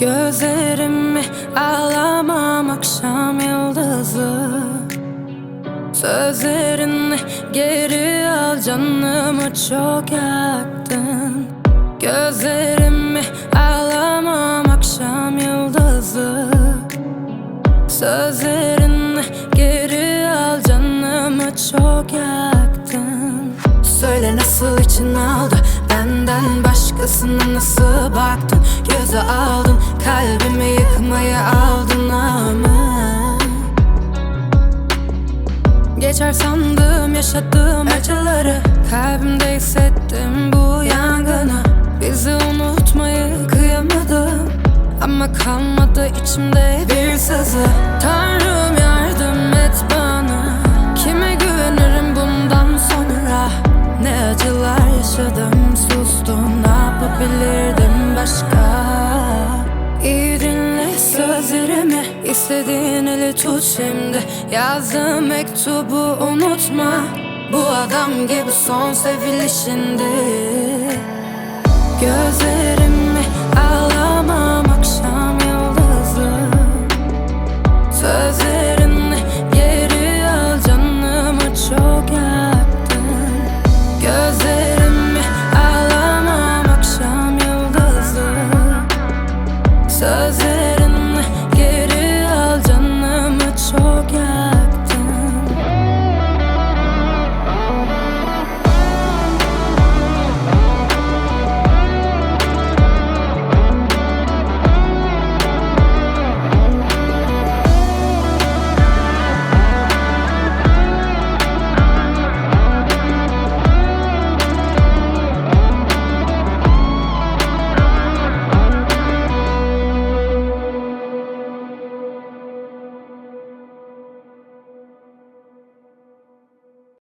Gözlerimi ağlamam akşam yıldızı. Sözlerini geri al canımı çok yaktın. Gözlerimi ağlamam akşam yıldızı. Sözlerini geri al canımı çok yaktın benden başkasına nasıl baktın? Göze aldın kalbimi yıkmaya aldın ama Geçer sandım yaşadığım acıları. Kalbimde hissettim bu yangını. Bizi unutmayı kıyamadım. Ama kalmadı içimde bir sızı. Tanrım yardım et bana. Kime güvenirim bundan sonra? Ne acılar yaşadım yapabilirdim başka? İyi dinle sözlerimi istediğin eli tut şimdi. Yazdığım mektubu unutma Bu adam gibi son sevilişindi. Gözlerimi al Says